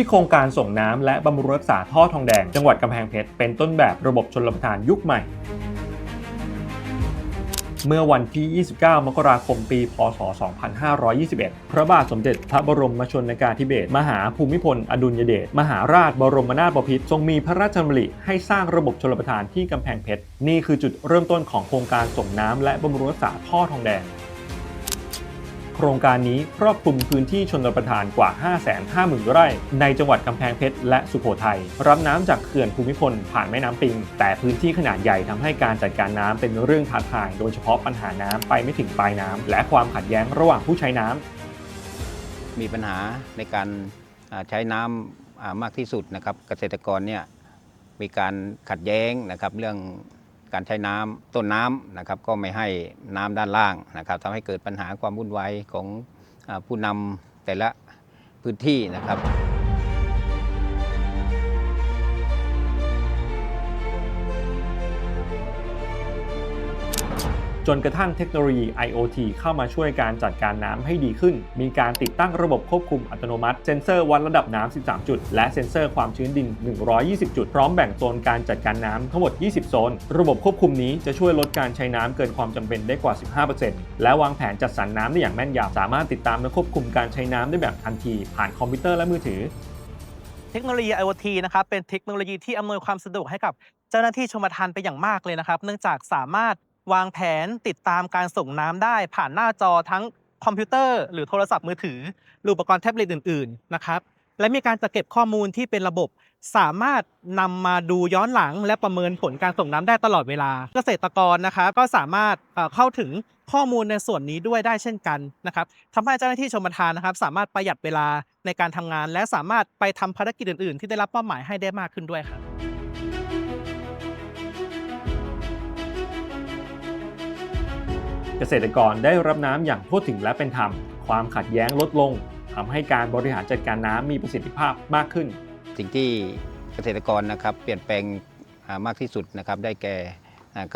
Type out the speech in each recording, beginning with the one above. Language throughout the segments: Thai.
ที่โครงการส่งน้ำและบำรุงรักษาท่อทองแดง จังหวัดกำแพงเพชรเป็นต้นแบบระบบชนประทานยุคใหม่ เมื่อวันที่ 29 มกราคม ปี พศ 2521 พระบาทสมเด็จพระบรมชนกาธิเบศร มหาภูมิพล อดุลยเดช มหาราชบรมนาถบพิตร ทรงมีพระราชดำริให้สร้างระบบชลประทานที่กำแพงเพชร นี่คือจุดเริ่มต้นของโครงการส่งน้ำและบำรุงรักษาท่อทองแดง ครงการนี้ครอบคลุมพื้นที่ชนประทานกว่า 550,000 ไร่ ในจังหวัดกำแพงเพชรและสุโขทัยรับน้ำจากเขื่อนภูมิพลผ่านแม่น้ำปิง แต่พื้นที่ขนาดใหญ่ทำให้การจัดการน้ำเป็นเรื่องท้าทาย โดยเฉพาะปัญหาน้ำไปไม่ถึงปลายน้ำและความขัดแย้งระหว่างผู้ใช้น้ำมีปัญหาในการใช้น้ำอ่ามากที่สุดนะครับ เกษตรกรเนี่ยมีการขัดแย้งนะครับเรื่อง การใช้น้ำต้นน้ำนะครับก็ไม่ให้น้ำด้านล่างนะครับทำให้เกิดปัญหาความวุ่นวายของผู้นำแต่ละพื้นที่นะครับ จนกระทั่งเทคโนโลยี IoT เข้ามาช่วยการจัดการน้ำให้ดีขึ้น มีการติดตั้งระบบควบคุมอัตโนมัติ เซ็นเซอร์วัดระดับน้ำ 13 จุด และเซ็นเซอร์ความชื้นดิน 120 จุด พร้อมแบ่งโซนการจัดการน้ำทั้งหมด 20 โซน ระบบควบคุมนี้จะช่วยลดการใช้น้ำเกินความจำเป็นได้กว่า 15%และวางแผนจัดสรรน้ำได้อย่างแม่นยำ สามารถติดตามและควบคุมการใช้น้ำได้แบบทันที ผ่านคอมพิวเตอร์และมือถือ เทคโนโลยี IoT นะครับ เป็นเทคโนโลยีที่อำนวยความสะดวกให้กับเจ้าหน้าที่ชมทานไปอย่างมากเลยนะครับ เนื่องจากสามารถ วางแผนติดตามการส่งน้ำได้ผ่านหน้าจอทั้งคอมพิวเตอร์หรือโทรศัพท์มือถือ หรืออุปกรณ์แท็บเล็ตอื่นๆนะครับและมีการจัดเก็บข้อมูลที่เป็นระบบ สามารถนำมาดูย้อนหลัง และประเมินผลการส่งน้ำได้ตลอดเวลา เกษตรกรนะครับก็สามารถเข้าถึงข้อมูลในส่วนนี้ด้วยได้เช่นกันนะครับทำให้เจ้าหน้าที่ชมทานนะครับ สามารถประหยัดเวลาในการทำงาน และสามารถไปทำภารกิจอื่น ๆ ที่ได้รับมอบหมายให้ได้มากขึ้นด้วยครับ เกษตรกรได้รับน้ำอย่างทั่วถึงและเป็นธรรม ความขัดแย้งลดลงทำให้การบริหารจัดการน้ำมีประสิทธิภาพมากขึ้น สิ่งที่เกษตรกรนะครับเปลี่ยนแปลงมากที่สุดนะครับได้แก่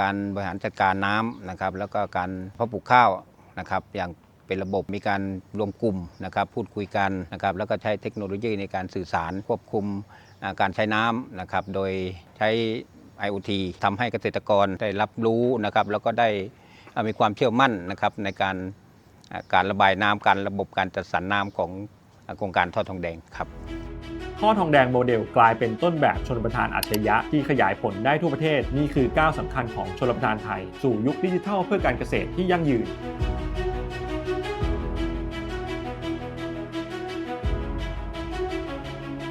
การบริหารจัดการน้ำนะครับแล้วก็การเพาะปลูกข้าวนะครับอย่างเป็นระบบมีการรวมกลุ่มนะครับพูดคุยกันนะครับแล้วก็ใช้เทคโนโลยีในการสื่อสารควบคุมการใช้น้ำนะครับโดยใช้ IoT ทำให้เกษตรกรได้รับรู้นะครับแล้วก็ได้ มีความเชื่อมั่นนะครับในการการระบายน้ำการระบบการจัดสรรน้ำของโครงการทอดทองแดงครับท่อทองแดงโมเดลกลายเป็นต้นแบบชนประทานอัจฉริยะที่ขยายผลได้ทั่วประเทศนี่คือก้าวสำคัญของชนประทานไทย สู่ยุคดิจิทัลเพื่อการเกษตรที่ยั่งยืน